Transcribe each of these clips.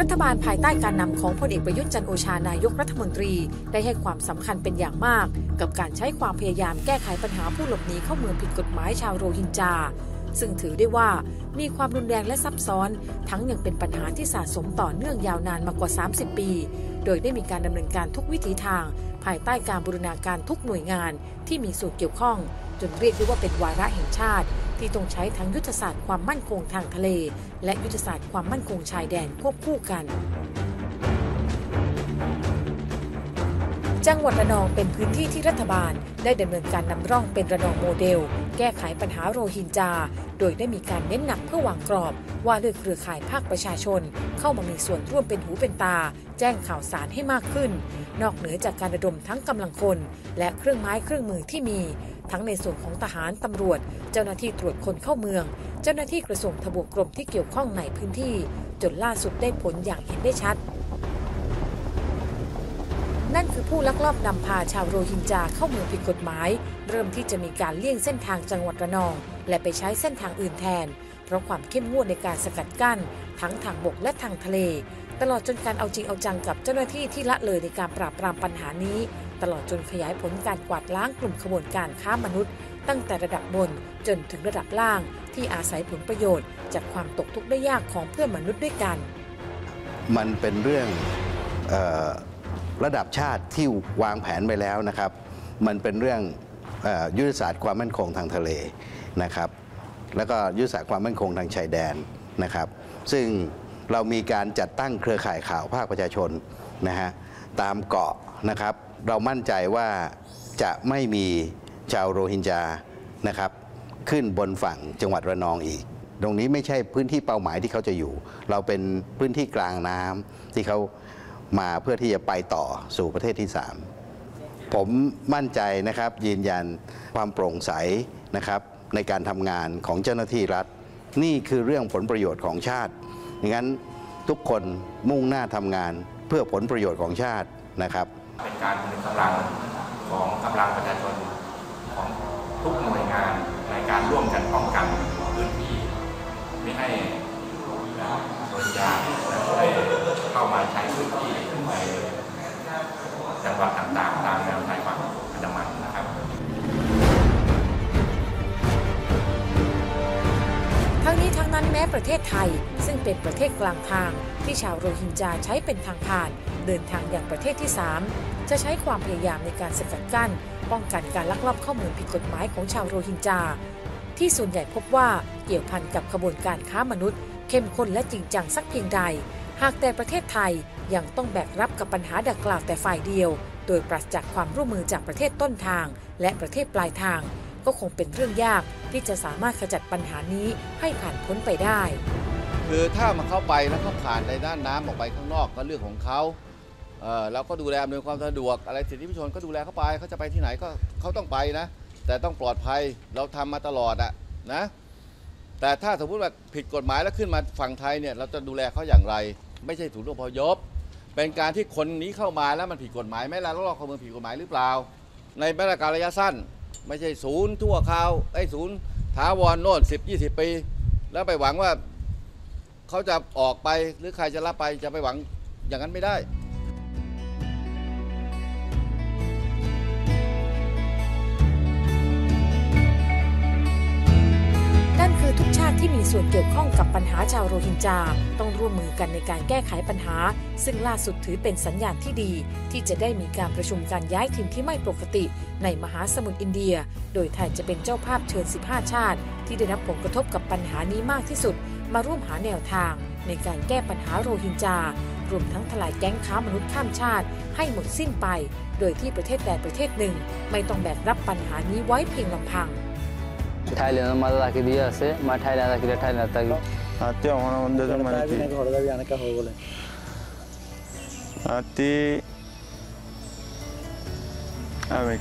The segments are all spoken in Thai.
รัฐบาลภายใต้การนำของพลเอกประยุทธ์จันโอชานายกรัฐมนตรี ได้ให้ความสำคัญเป็นอย่างมาก กับการใช้ความพยายามแก้ไขปัญหาผู้หลบหนีเข้าเมืองผิดกฎหมายชาวโรฮิงญาซึ่งถือได้ว่ามีความรุนแรงและซับซ้อน ทั้งยังเป็นปัญหาที่สะสมต่อเนื่องยาวนานมากว่า 30 ปี โดยได้มีการดำเนินการทุกวิถีทาง ภายใต้การบูรณาการทุกหน่วยงานที่มีส่วนเกี่ยวข้อง จนเรียกได้ว่าเป็นวาระแห่งชาติ ที่ต้องใช้ทั้งยุทธศาสตร์ความมั่นคงทางทะเล และยุทธศาสตร์ความมั่นคงชายแดนควบคู่กัน จังหวัดระนองเป็นพื้นที่ที่รัฐบาล ได้ดำเนินการนำร่องเป็นระนองโมเดล แก้ไขปัญหาโรฮิงญาโดยได้มีการเน้นหนักเพื่อวางกรอบ ว่าด้วยเครือข่ายภาคประชาชน เข้ามามีส่วนร่วมเป็นหูเป็นตา แจ้งข่าวสารให้มากขึ้น นอกเหนือจากการระดมทั้งกำลังคน และเครื่องไม้เครื่องมือที่มี ทั้งในส่วนของทหารตำรวจ เจ้าหน้าที่ตรวจคนเข้าเมือง เจ้าหน้าที่กระทรวงทบวงกรมที่เกี่ยวข้องในพื้นที่ จนล่าสุดได้ผลอย่างเห็นได้ชัด ผู้ลักลอบนำพาชาวโรฮิงญาเข้าเมืองผิดกฎหมาย เริ่มที่จะมีการเลี่ยงเส้นทางจังหวัดระนอง และไปใช้เส้นทางอื่นแทน เพราะความเข้มงวดในการสกัดกั้น ทั้งทางบกและทางทะเล ตลอดจนการเอาจริงเอาจังกับเจ้าหน้าที่ที่ละเลยในการปราบปรามปัญหานี้ ตลอดจนขยายผลการกวาดล้างกลุ่มขบวนการค้ามนุษย์ ตั้งแต่ระดับบนจนถึงระดับล่าง ที่อาศัยผลประโยชน์ จากความตกทุกข์ได้ยากของเพื่อนมนุษย์ด้วยกัน มันเป็นเรื่องเออ ระดับชาติที่วางแผนไปแล้วนะครับ มันเป็นเรื่องอยุทธศาสตร์ความมั่นคงทางทะเลนะครับ แล้วก็ยุทธศาสตร์ความมั่นคงทางชายแดนนะครับ ซึ่งเรามีการจัดตั้งเครือข่ายข่าวภาคประชาชนนะฮะตามเกาะนะครับ เรามั่นใจว่าจะไม่มีชาวโรฮิงญานะครับ ขึ้นบนฝั่งจังหวัดระนองอีก ตรงนี้ไม่ใช่พื้นที่เป้าหมายที่เขาจะอยู่ เราเป็นพื้นที่กลางน้ำที่เขา มาเพื่อที่จะไปต่อสู่ประเทศที่ 3 ผมมั่นใจนะครับยืนยันความโปร่งใสนะครับในการทำงานของเจ้าหน้าที่รัฐ นี่คือเรื่องผลประโยชน์ของชาติดังนั้นทุกคนมุ่งหน้าทำงานเพื่อผลประโยชน์ของชาตินะครับ เป็นการผนึกกำลังของกำลังประชาชนของทุกหน่วยงานในการร่วมกันป้องกัน นั้นแม้ประเทศไทย ซึ่งเป็นประเทศกลางทาง ที่ชาวโรฮิงญาใช้เป็นทางผ่าน เดินทางอย่างประเทศที่ 3 จะใช้ความพยายามในการสกัดกั้น ป้องกันการลักลอบเข้าเมืองผิดกฎหมายของชาวโรฮิงญาที่ส่วนใหญ่พบว่าเกี่ยวพันกับขบวนการค้ามนุษย์ เข้มข้นและจริงจังสักเพียงใด หากแต่ประเทศไทยยังต้องแบกรับกับปัญหาดังกล่าวแต่ฝ่ายเดียว โดยปราศจากความร่วมมือจากประเทศต้นทาง และประเทศปลายทาง ก็คงเป็นเรื่องยากที่จะสามารถขจัดปัญหานี้ให้ผ่านพ้นไปได้ คือถ้ามันเข้าไปแล้วเขาผ่านในด้านน้ำออกไปข้างนอกก็เรื่องของเขาเออเราก็ดูแลอำนวยความสะดวกอะไรสิทธิประชนก็ดูแลเขาไปเขาจะไปที่ไหนก็เขาต้องไปนะ แต่ต้องปลอดภัยเราทำมาตลอดอะนะแต่ถ้าสมมติว่าผิดกฎหมายแล้วขึ้นมาฝั่งไทยเนี่ยเราจะดูแลเขาอย่างไร ไม่ใช่ถูกอพยพเป็นการที่คนนี้เข้ามาแล้วมันผิดกฎหมายไหมล่ะแล้วเราเข้าเมืองผิดกฎหมายหรือเปล่า ในมาตรการระยะสั้น ไม่ใช่ศูนย์ทั่วคราวไอ้ศูนย์ถาวรโน่นสิบยี่สิบปี แล้วไปหวังว่าเขาจะออกไปหรือใครจะรับไปจะไปหวังอย่างนั้นไม่ได้าติที่มีส่วนเกี่ยวข้องกับปัญหาชาวโรฮิงญาต้องร่วมมือกันในการแก้ไขปัญหา ซึ่งล่าสุดถือเป็นสัญญาณที่ดี ที่จะได้มีการประชุมการย้ายถิ่นที่ไม่ปกติ ในมหาสมุทรอินเดีย โดยไทยจะเป็นเจ้าภาพเชิญ 15 ชาติ ที่ได้รับผลกระทบกับปัญหานี้มากที่สุด มาร่วมหาแนวทาง ในการแก้ปัญหาโรฮิงญารวมทั้งทลายแก๊งค้ามนุษย์ข้ามชาติ ให้หมดสิ้นไป โดยที่ประเทศใดประเทศหนึ่ง ไม่ต้องแบกรับปัญหานี้ไว้เพียงลำพัง ಥಾಯ್ಲೆಂಡ್ ಮದದ ಹಾಕಿದೀಯ ಆಸೆ ಮಾ ಥಾಯ್ಲೆಂಡ್ ಹಾಕಿದೆ ಥಾಯ್ಲೆಂಡ್ ಹಾಕಿ ಅತ್ತೆ ಅವನ ಒಂದು ಮನೆ ಹೊಡೆದವಿ ಅನಕ ಹೋಗಲ್ಲ ಅತಿ ಆಮೇಲೆ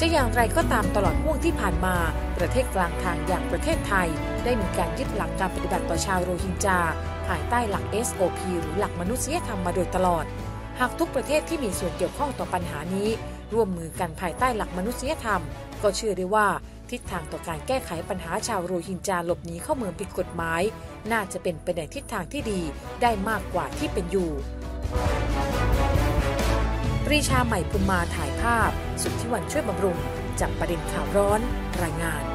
จะอย่างไรก็ตามตลอดห่วงที่ผ่านมา ประเทศกลางทางอย่างประเทศไทย ได้มีการยึดหลักการปฏิบัติต่อชาวโรฮิงญาภายใต้หลัก SOP หรือหลักมนุษยธรรมมาโดยตลอด หากทุกประเทศที่มีส่วนเกี่ยวข้องต่อปัญหานี้ ร่วมมือกันภายใต้หลักมนุษยธรรม ก็เชื่อได้ว่าทิศทางต่อการแก้ไขปัญหาชาวโรฮิงญาหลบหนีเข้าเมืองผิดกฎหมาย น่าจะเป็นไปในทิศทางที่ดีได้มากกว่าที่เป็นอยู่ปรีชาใหม่พุมมาถ่ายภาพ สุทธิวันช่วยบำรุงจากประเด็นข่าวร้อนรายงาน